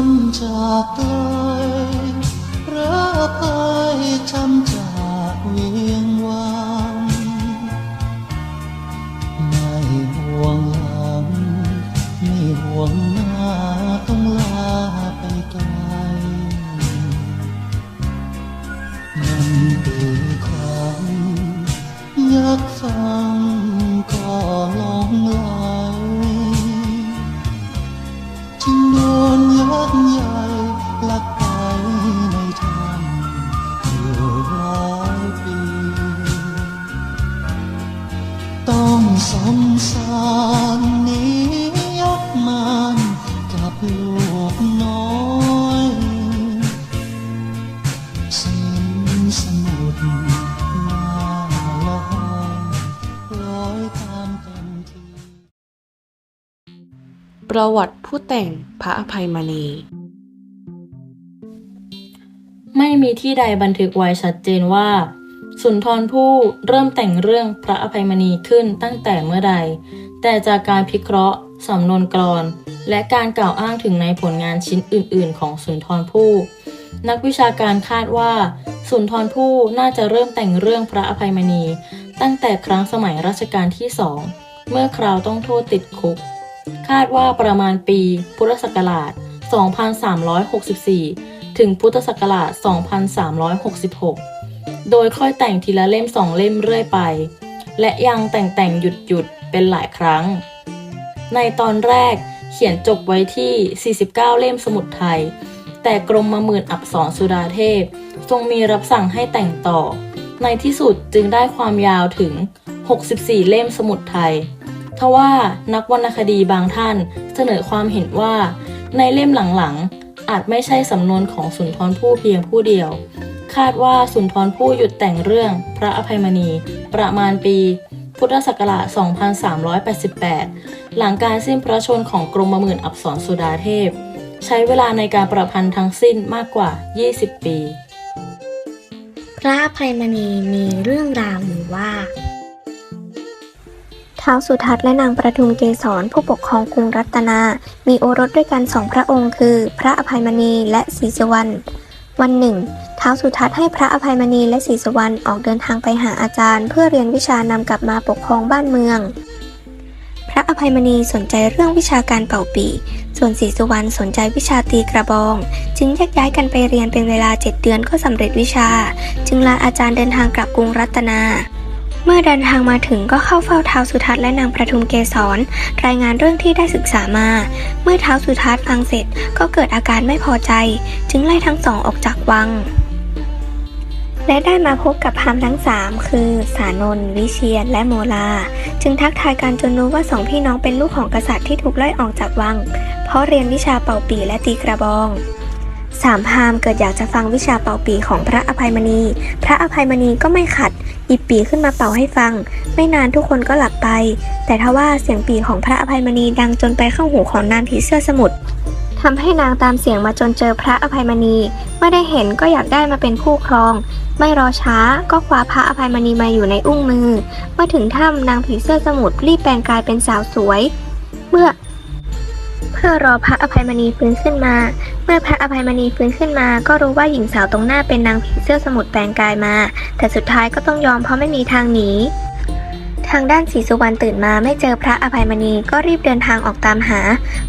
จำจากไกลพระภัยจำจากเวียงวังไม่ห่วงหลังไม่ห่วงหน้าต้องลาไปไกลมันปีครั้งอยากฟัง ประวัติผู้แต่งพระอภัยมณี ไม่มีที่ใดบันทึกไว้ชัดเจนว่า สุนทรภู่เริ่มแต่งเรื่องพระอภัยมณีขึ้นตั้งแต่เมื่อใด แต่จากการพิเคราะห์สำนวนกรอน และการกล่าวอ้างถึงในผลงานชิ้นอื่น ๆ ของสุนทรภู่นักวิชาการคาดว่า สุนทรภู่น่าจะเริ่มแต่งเรื่องพระอภัยมณี ตั้งแต่ครั้งสมัยรัชกาลที่สองเมื่อคราวต้องโทษติดคุก คาดว่าประมาณปีพุทธศักราช 2364 ถึงพุทธศักราช 2366 โดยค่อยแต่งทีละเล่มสองเล่มเรื่อยไป และยังแต่งแต่งหยุดหยุดเป็นหลายครั้ง ในตอนแรกเขียนจบไว้ที่ 49 เล่มสมุดไทย แต่กรมมาหมื่นอักษรสุดาเทพ ทรงมีรับสั่งให้แต่งต่อ ในที่สุดจึงได้ความยาวถึง 64 เล่มสมุดไทย ทว่านักวรรณคดีบางท่านเสนอความเห็นว่า ในเล่มหลังๆ อาจไม่ใช่สำนวนของสุนทรภู่เพียงผู้เดียว คาดว่าสุนทรภู่หยุดแต่งเรื่องพระอภัยมณี ประมาณปี พุทธศักราช 2388 หลังการสิ้นพระชนของกรมหมื่นอักษรสุดาเทพ ใช้เวลาในการประพันธ์ทั้งสิ้นมากกว่า 20 ปี พระอภัยมณีมีเรื่องราวอยู่ว่า ท้าวสุทัศน์และนางประทุมเกษรผู้ปกครองกรุงรัตนา มีโอรสด้วยกันสองพระองค์คือ พระอภัยมณีและศรีสุวรรณวันหนึ่งท้าวสุทัศน์ให้พระอภัยมณีและศรีสุวรรณออกเดินทางไปหาอาจารย์ เพื่อเรียนวิชานำกลับมาปกครองบ้านเมือง พระอภัยมณีสนใจเรื่องวิชาการเป่าปีส่วนศรีสุวรรณสนใจวิชาตีกระบอง จึงแยกย้ายกันไปเรียนเป็นเวลาเจ็ดเดือนก็สำเร็จวิชา จึงลาอาจารย์เดินทางกลับกรุงรัตนา เมื่อเดินทางมาถึงก็เข้าเฝ้าท้าวสุทัศน์และนางประทุมเกษรรายงานเรื่องที่ได้ศึกษามา เมื่อท้าวสุทัศน์ฟังเสร็จก็เกิดอาการไม่พอใจ จึงไล่ทั้งสองออกจากวัง และได้มาพบกับพามทั้งสามคือสานนท์วิเชียนและโมลา จึงทักทายกันจนรู้ว่าสองพี่น้องเป็นลูกของกษัตริย์ที่ถูกไล่ออกจากวัง เพราะเรียนวิชาเป่าปีและตีกระบองสามพามเกิดอยากจะฟังวิชาเป่าปีของพระอภัยมณี พระอภัยมณีก็ไม่ขัด หยิบปีขึ้นมาเป่าให้ฟัง ไม่นานทุกคนก็หลับไป แต่ทว่าเสียงปีของพระอภัยมณีดังจนไปเข้าหูของนางผีเสื้อสมุทรทำให้นางตามเสียงมาจนเจอพระอภัยมณีเมื่อได้เห็นก็อยากได้มาเป็นคู่ครอง ไม่รอช้าก็คว้าพระอภัยมณีมาอยู่ในอุ้งมือ เมื่อถึงถ้ำนางผีเสื้อสมุทรรีบแปลงกายเป็นสาวสวย เมื่อ พื่อรอพระอภัยมณีฟื้นขึ้นมา เมื่อพระอภัยมณีฟื้นขึ้นมา ก็รู้ว่าหญิงสาวตรงหน้าเป็นนางผีเสื้อสมุทรแปลงกายมา แต่สุดท้ายก็ต้องยอมเพราะไม่มีทางหนีทางด้านศรีสุวรรณตื่นมาไม่เจอพระอภัยมณีก็รีบเดินทางออกตามหา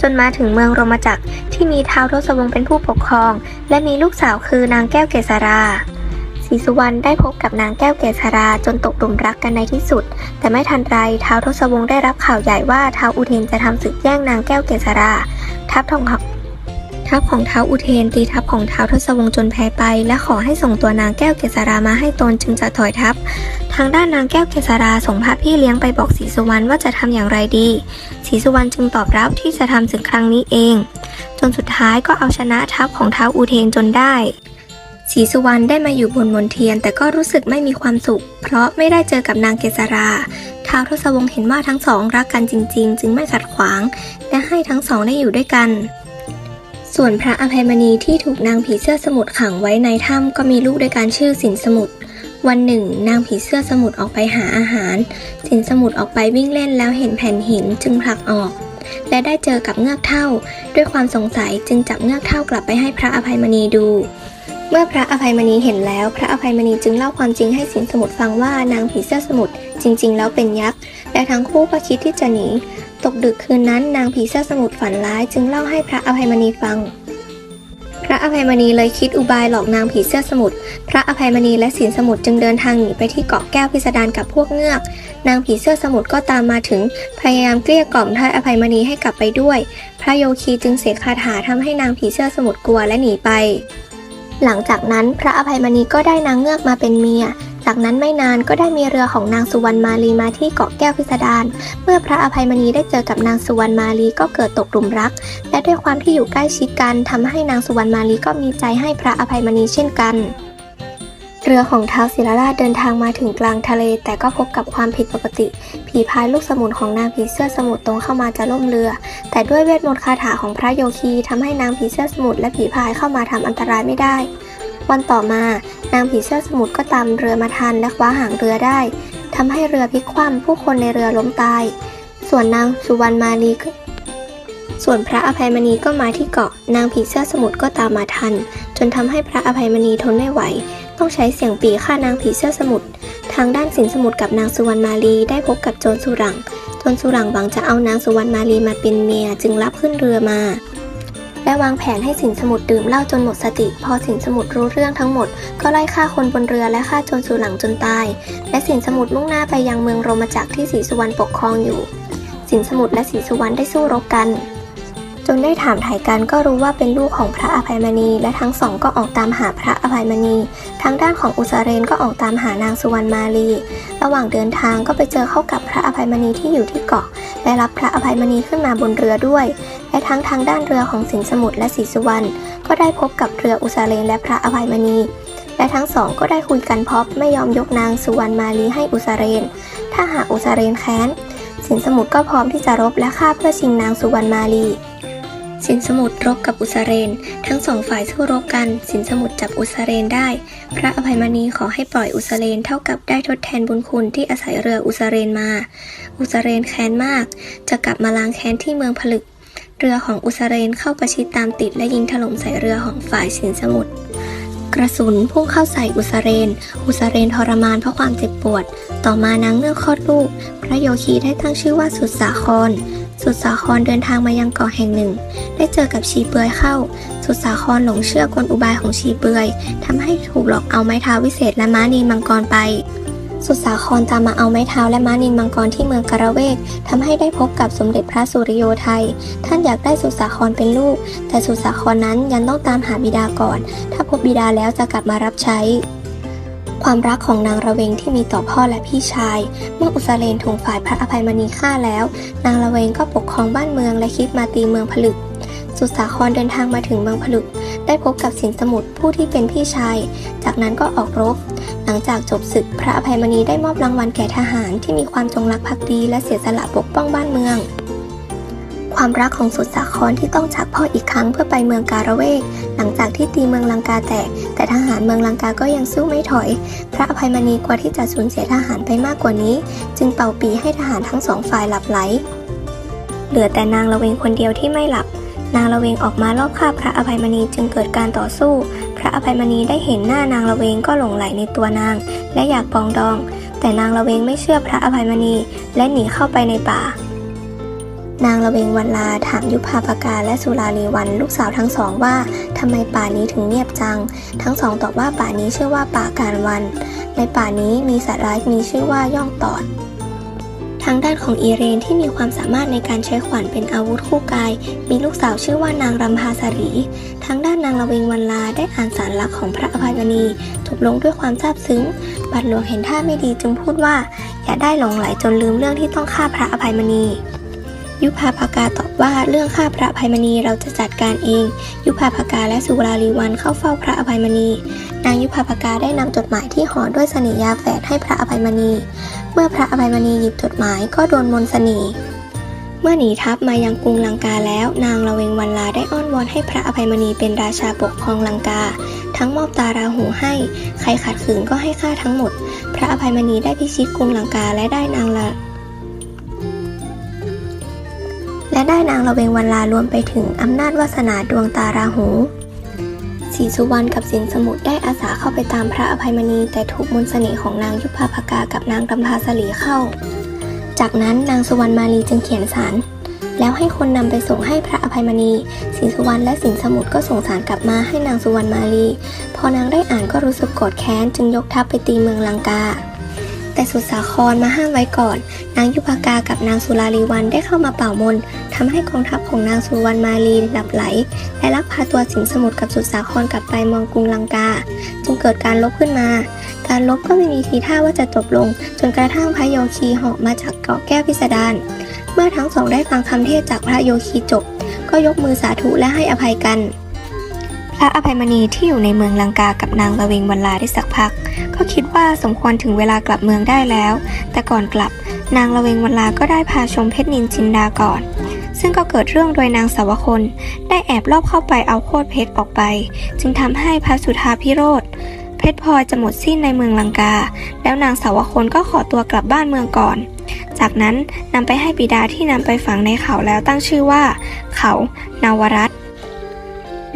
จนมาถึงเมืองโรมจักรที่มีท้าวทศวงศ์เป็นผู้ปกครอง และมีลูกสาวคือนางแก้วเกษรา ศรีสุวรรณได้พบกับนางแก้วเกษราจนตกหลุมรักกันในที่สุด แต่ไม่ทันไรท้าวทศวงศ์ได้รับข่าวใหญ่ว่าท้าวอุเทนจะทำศึกแย่งนางแก้วเกษรา ทัพทองทัพของท้าวอุเทนตีทัพของท้าวทศวงศ์จนแพ้ไป และขอให้ส่งตัวนางแก้วเกษรามาให้ตนจึงจะถอยทัพ ทางด้านนางแก้วเกษราส่งพระพี่เลี้ยงไปบอกศรีสุวรรณว่าจะทำอย่างไรดีศรีสุวรรณจึงตอบรับที่จะทำศึกครั้งนี้เอง จนสุดท้ายก็เอาชนะทัพของท้าวอุเทนจนได้ ศรีสุวรรณได้มาอยู่บนมนเทียน แต่ก็รู้สึกไม่มีความสุข เพราะไม่ได้เจอกับนางเกษราท้าวทศวงศ์เห็นว่าทั้งสองรักกันจริง ๆ จึงไม่ขัดขวาง และให้ทั้งสองได้อยู่ด้วยกัน ส่วนพระอภัยมณีที่ถูกนางผีเสื้อสมุทรขังไว้ในถ้ำก็มีลูกด้วยกันชื่อสินสมุทรวันหนึ่ง นางผีเสื้อสมุทรออกไปหาอาหาร สินสมุทรออกไปวิ่งเล่นแล้วเห็นแผ่นหินจึงผลักออก และได้เจอกับเงือกเท่า ด้วยความสงสัยจึงจับเงือกเท่ากลับไปให้พระอภัยมณีดู เมื่อพระอภัยมณีเห็นแล้ว พระอภัยมณีจึงเล่าความจริงให้สินสมุทรฟังว่านางผีเสื้อสมุทรจริง ๆ แล้วเป็นยักษ์และทั้งคู่ก็คิดที่จะหนี ตกดึกคืนนั้นนางผีเสื้อสมุทรฝันร้ายจึงเล่าให้พระอภัยมณีฟัง พระอภัยมณีเลยคิดอุบายหลอกนางผีเสื้อสมุทรพระอภัยมณีและสินสมุทรจึงเดินทางหนีไปที่เกาะแก้วพิสดารกับพวกเงือก นางผีเสื้อสมุทรก็ตามมาถึงพยายามเกลี้ยกล่อมท่าอภัยมณีให้กลับไปด้วย พระโยคีจึงเสกคาถาทำให้นางผีเสื้อสมุทรกลัวและหนีไป หลังจากนั้นพระอภัยมณีก็ได้นางเงือกมาเป็นเมีย จากนั้นไม่นานก็ได้มีเรือของนางสุวรรณมาลีมาที่เกาะแก้วพิสดารเมื่อพระอภัยมณีได้เจอกับนางสุวรรณมาลีก็เกิดตกหลุมรัก และด้วยความที่อยู่ใกล้ชิดกันทำให้นางสุวรรณมาลีก็มีใจให้พระอภัยมณีเช่นกัน เรือของท้าวศิลราชเดินทางมาถึงกลางทะเล แต่ก็พบกับความผิดปกติ ผีพายลูกสมุนของนางผีเสื้อสมุทรตรงเข้ามาจะล่มเรือ แต่ด้วยเวทมนต์คาถาของพระโยคีทำให้นางผีเสื้อสมุทรและผีพายเข้ามาทำอันตรายไม่ได้ วันต่อมา นางผีเสื้อสมุทรก็ตามเรือมาทันและคว้าหางเรือได้ทำให้เรือพลิกคว่ำผู้คนในเรือล้มตาย ส่วนนางสุวรรณมาลีส่วนพระอภัยมณีก็มาที่เกาะ นางผีเสื้อสมุทรก็ตามมาทัน จนทำให้พระอภัยมณีทนไม่ไหว ต้องใช้เสียงปีฆ่านางผีเสื้อสมุทรทางด้านสินสมุทรกับนางสุวรรณมาลีได้พบกับโจรสุรังโจรสุรังหวังจะเอานางสุวรรณมาลีมาเป็นเมียจึงรับขึ้นเรือมา และวางแผนให้สินสมุทรดื่มเหล้าจนหมดสติ พอสินสมุทรรู้เรื่องทั้งหมด ก็ไล่ฆ่าคนบนเรือและฆ่าโจรสุรังจนตาย และสินสมุทรมุ่งหน้าไปยังเมืองโรมจักรที่ศรีสุวรรณปกครองอยู่ สินสมุทรและศรีสุวรรณได้สู้รบกัน จนได้ถามถ่ายกันก็รู้ว่าเป็นลูกของพระอภัยมณี และทั้งสองก็ออกตามหาพระอภัยมณี ทางด้านของอุสเรนก็ออกตามหานางสุวรรณมาลี ระหว่างเดินทางก็ไปเจอเข้ากับพระอภัยมณีที่อยู่ที่เกาะ และรับพระอภัยมณีขึ้นมาบนเรือด้วย และทั้งทางด้านเรือของสินสมุทรและศรีสุวรรณก็ได้พบกับเรืออุสเรนและพระอภัยมณีและทั้งสองก็ได้คุยกันพราะไม่ยอมยกนางสุวรรณมาลีให้อุสเรน ถ้าหากอุสเรนแค้น สินสมุทรก็พร้อมที่จะรบและฆ่าเพื่อชิงนางสุวรรณมาลี สินสมุทรรบกับอุสเรน ทั้งสองฝ่ายสู้รบกัน สินสมุทรจับอุสเรนได้ พระอภัยมณีขอให้ปล่อยอุสเรนเท่ากับได้ทดแทนบุญคุณที่อาศัยเรืออุสเรนมา อุสเรนแค้นมาก จะกลับมาล้างแค้นที่เมืองผลึก เรือของอุสเรนเข้าประชิดตามติดและยิงถล่มใส่เรือของฝ่ายสินสมุทร กระสุนพุ่งเข้าใส่อุสเรน อุสเรนทรมานเพราะความเจ็บปวด ต่อมานางเงือกคลอดลูก พระโยคีได้ตั้งชื่อว่าสุดสาคร สุดสาครเดินทางมายังเกาะแห่งหนึ่ง ได้เจอกับชีเปือยเข้า สุดสาครหลงเชื่อกลอุบายของชีเปือยทำให้ถูกหลอกเอาไม้เท้าวิเศษและม้านีมังกรไป สุดสาครตามมาเอาไม้เท้าและม้านินมังกรที่เมืองกระเวกทำให้ได้พบกับสมเด็จพระสุริโยไทย ท่านอยากได้สุดสาครเป็นลูก แต่สุดสาครนั้นยังต้องตามหาบิดาก่อน ถ้าพบบิดาแล้วจะกลับมารับใช้ ความรักของนางระเวงที่มีต่อพ่อและพี่ชาย เมื่ออุสเลนถูกฝ่ายพระอภัยมณีฆ่าแล้ว นางระเวงก็ปกครองบ้านเมืองและคิดมาตีเมืองผลึก สุดสาครเดินทางมาถึงเมืองผลึก ได้พบกับสินสมุทรผู้ที่เป็นพี่ชาย จากนั้นก็ออกรบ หลังจากจบศึกพระอภัยมณีได้มอบรางวัลแก่ทหารที่มีความจงรักภักดีและเสียสละปกป้องบ้านเมือง ความรักของสุดสาครที่ต้องจากพ่ออีกครั้งเพื่อไปเมืองการะเวก หลังจากที่ตีเมืองลังกาแตก แต่ทหารเมืองลังกาก็ยังสู้ไม่ถอย พระอภัยมณีกลัวที่จะสูญเสียทหารไปมากกว่านี้ จึงเป่าปีให้ทหารทั้งสองฝ่ายหลับไหล เหลือแต่นางละเวงคนเดียวที่ไม่หลับ นางละเวงออกมาลอบฆ่าพระอภัยมณีจึงเกิดการต่อสู้ พระอภัยมณีได้เห็นหน้านางละเวงก็หลงไหลในตัวนาง และอยากปองดอง แต่นางละเวงไม่เชื่อพระอภัยมณีและหนีเข้าไปในป่า นางละเวงวันลาถามยุพาปกาและสุราลีวันลูกสาวทั้งสองว่าทำไมป่านี้ถึงเงียบจัง ทั้งสองตอบว่าป่านี้ชื่อว่าป่าการวัน ในป่านี้มีสัตว์ร้ายมีชื่อว่าย่องตอด ทางด้านของอีเรนที่มีความสามารถในการใช้ขวานเป็นอาวุธคู่กาย มีลูกสาวชื่อว่านางรำพาสรี ทางด้านนางละเวงวันลาได้อ่านสารลักของพระอภัยมณีจบลงด้วยความซาบซึ้ง บัดหลวงเห็นท่าไม่ดีจึงพูดว่า อย่าได้หลงไหลจนลืมเรื่องที่ต้องฆ่าพระอภัยมณี ยุพาภากาตอบว่าเรื่องฆ่าพระอภัยมณีเราจะจัดการเอง ยุพาภากาและสุราลีวันเข้าเฝ้าพระอภัยมณี นางยุพาภากาได้นำจดหมายที่ห่อด้วยเสน่ยาแฝดให้พระอภัยมณี เมื่อพระอภัยมณีหยิบจดหมายก็โดนมนต์เสน่ห์เมื่อหนีทัพมายังกรุงลังกาแล้ว นางละเวงวันลาได้อ้อนวอนให้พระอภัยมณีเป็นราชาปกครองลังกา ทั้งมอบตาราหูให้ ใครขัดขืนก็ให้ฆ่าทั้งหมด พระอภัยมณีได้พิชิตกรุงลังกาและได้นางละ ได้นางละเวงวันลารวมไปถึงอำนาจวาสนาดวงตาราหูศรีสุวรรณกับสินสมุทรได้อาสาเข้าไปตามพระอภัยมณี แต่ถูกมนต์เสน่ห์ของนางยุพาภกากับนางรำพาสลีเข้า จากนั้นนางสุวรรณมาลีจึงเขียนสารแล้วให้คนนำไปส่งให้พระอภัยมณีศรีสุวรรณและสินสมุทรก็ส่งสารกลับมาให้นางสุวรรณมาลี พอนางได้อ่านก็รู้สึกโกรธแค้นจึงยกทัพไปตีเมืองลังกา สุดสาครมาห้ามไว้ก่อน นางยุพากากับนางสุราลีวันได้เข้ามาเป่ามนต์ทำให้กองทัพของนางสุวรรณมาลีหลับไหล และลักพาตัวสิงสมุทรกับสุดสาครกลับไปเมองกรุงลังกา จึงเกิดการลบขึ้นมา การลบก็ไม่มีทีท่าว่าจะจบลง จนกระทั่งพระโยคีเหาะมาจากเกาะแก้วพิสดารเมื่อทั้งสองได้ฟังคำเทศจากพระโยคีจบ ก็ยกมือสาธุและให้อภัยกัน พระอภัยมณีที่อยู่ในเมืองลังกากับนางละเวงวันลาได้สักพัก ก็คิดว่าสมควรถึงเวลากลับเมืองได้แล้ว แต่ก่อนกลับนางละเวงวันลาก็ได้พาชมเพชรนินจินดาก่อน ซึ่งก็เกิดเรื่องโดยนางสาวคน ได้แอบลอบเข้าไปเอาโคตรเพชรออกไป จึงทำให้พระสุธาพิโรธเพชรพลอยจะหมดสิ้นในเมืองลังกา แล้วนางสาวคนก็ขอตัวกลับบ้านเมืองก่อน จากนั้นนำไปให้บิดาที่นำไปฝังในเขาแล้วตั้งชื่อว่า เขานาวรัต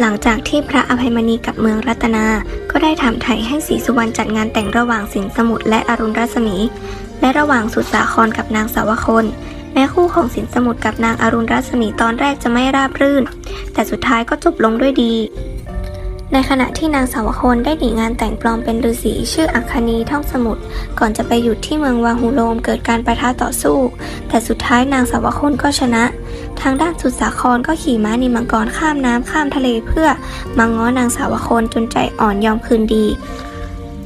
หลังจากที่พระอภัยมณีกับเมืองรัตนา ก็ได้ถามไถ่ให้ศรีสุวรรณจัดงานแต่งระหว่างสินสมุทรและอรุณรัศมี และระหว่างสุดสาครกับนางสาวคนแม้คู่ของสินสมุทรกับนางอรุณรัศมีตอนแรกจะไม่ราบรื่น แต่สุดท้ายก็จบลงด้วยดี ในขณะที่นางสาวคนได้หนีงานแต่งปลอมเป็นฤาษีชื่ออัคคณีท่องสมุทรก่อนจะไปหยุดที่เมืองวาหูโลมเกิดการประทะต่อสู้ แต่สุดท้ายนางสาวคนก็ชนะ ทางด้านสุดสาครก็ขี่ม้านิมมังกรข้ามน้ำข้ามทะเลเพื่อมาง้อนางสาวคนจนใจอ่อนยอมคืนดี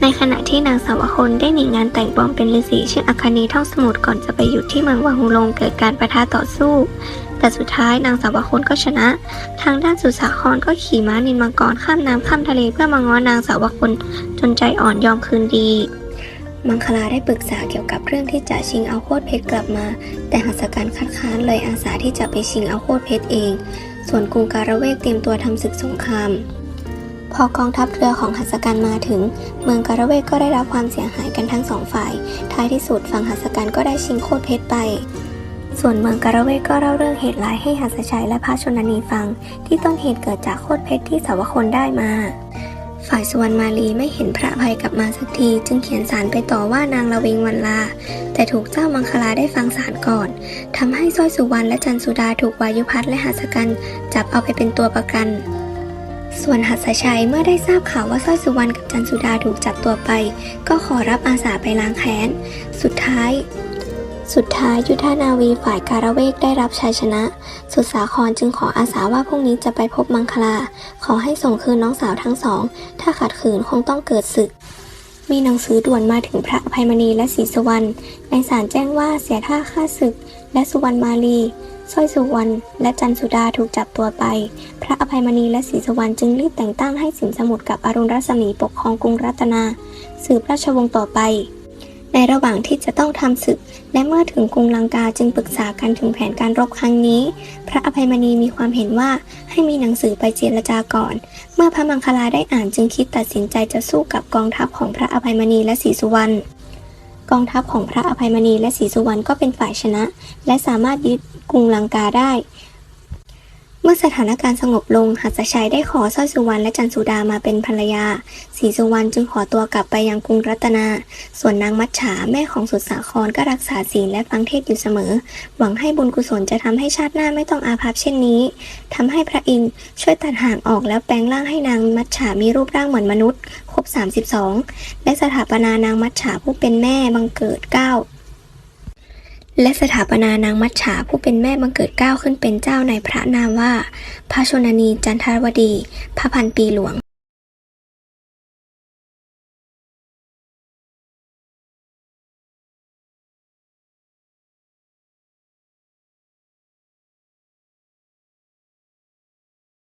ในขณะที่นางสาวคนได้หนีงานแต่งปลอมเป็นฤาษีชื่ออัคคณีท่องสมุทรก่อนจะไปหยุดที่เมืองวาหูโลมเกิดการประทะต่อสู้แต่สุดท้ายนางสาวคนก็ชนะ ทางด้านสุสาครก็ขี่ม้านินมังกรข้ามน้ำข้ามทะเลเพื่อมาง้อนางสาวคนจนใจอ่อนยอมคืนดี มังคลาได้ปรึกษาเกี่ยวกับเรื่องที่จะชิงเอาโคตรเพชรกลับมา แต่หัสการคัดค้านเลยอาสาที่จะไปชิงเอาโคตรเพชรเอง ส่วนกรุงการะเวกเตรียมตัวทำศึกสงคราม พอกองทัพเรือของหัสการมาถึง เมืองการะเวกก็ได้รับความเสียหายกันทั้งสองฝ่าย ท้ายที่สุดฝั่งหัสการก็ได้ชิงโคตรเพชรไปส่วนเมืองการะเวกก็เล่าเรื่องเหตุร้ายให้หัสชัยและพระชนนีฟัง ที่ต้นเหตุเกิดจากโคตรเพชรที่สาวคนได้มา ฝ่ายสุวรรณมาลีไม่เห็นพระภัยกลับมาสักที จึงเขียนสารไปต่อว่านางละเวงวันลา แต่ถูกเจ้ามังคลาได้ฟังสารก่อนทำให้สร้อยสุวรรณและจันสุดาถูกวายุพัฒและหัสกันจับเอาไปเป็นตัวประกัน ส่วนหัสชัยเมื่อได้ทราบข่าวว่าสร้อยสุวรรณกับจันสุดาถูกจับตัวไป ก็ขอรับอาสาไปล้างแค้น สุดท้าย สุดท้ายยุทธนาวีฝ่ายการเวกได้รับชัยชนะ สุดสาครจึงขออาสาว่าพรุ่งนี้จะไปพบมังคลา ขอให้ส่งคืนน้องสาวทั้งสอง ถ้าขัดขืนคงต้องเกิดศึก มีหนังสือด่วนมาถึงพระอภัยมณีและศรีสุวรรณในศาลแจ้งว่าเสียท่าฆ่าศึก และสุวรรณมาลีสร้อยสุวรรณและจันสุดาถูกจับตัวไป พระอภัยมณีและศรีสุวรรณจึงรีบแต่งตั้งให้สินสมุทรกับอรุณรัศมีปกครองกรุงรัตนา สืบราชวงศ์ต่อไป ในระหว่างที่จะต้องทำศึก และเมื่อถึงกรุงลังกาจึงปรึกษากันถึงแผนการรบครั้งนี้ พระอภัยมณีมีความเห็นว่าให้มีหนังสือไปเจรจาก่อน เมื่อพระมังคลาได้อ่านจึงคิดตัดสินใจจะสู้กับกองทัพของพระอภัยมณีและศรีสุวรรณกองทัพของพระอภัยมณีและศรีสุวรรณก็เป็นฝ่ายชนะ และสามารถยึดกรุงลังกาได้ เมื่อสถานการณ์สงบลงหัสชัยได้ขอสร้อยสุวรรณและจันสุดามาเป็นภรรยาศรีสุวรรณจึงขอตัวกลับไปยังกรุงรัตนา ส่วนนางมัจฉาแม่ของสุดสาครก็รักษาศีลและฟังเทศอยู่เสมอ หวังให้บุญกุศลจะทำให้ชาติหน้าไม่ต้องอาภัพเช่นนี้ทำให้พระอินทร์ช่วยตัดห่างออกแล้วแปลงร่างให้นางมัจฉามีรูปร่างเหมือนมนุษย์ ครบ 32 และสถาปนานางมัจฉาผู้เป็นแม่บังเกิดเก้า และสถาปนานางมัชฉาผู้เป็นแม่บังเกิดเกล้าขึ้นเป็นเจ้าในพระนามว่า พระชนนีจันทรวดี พระพันปีหลวง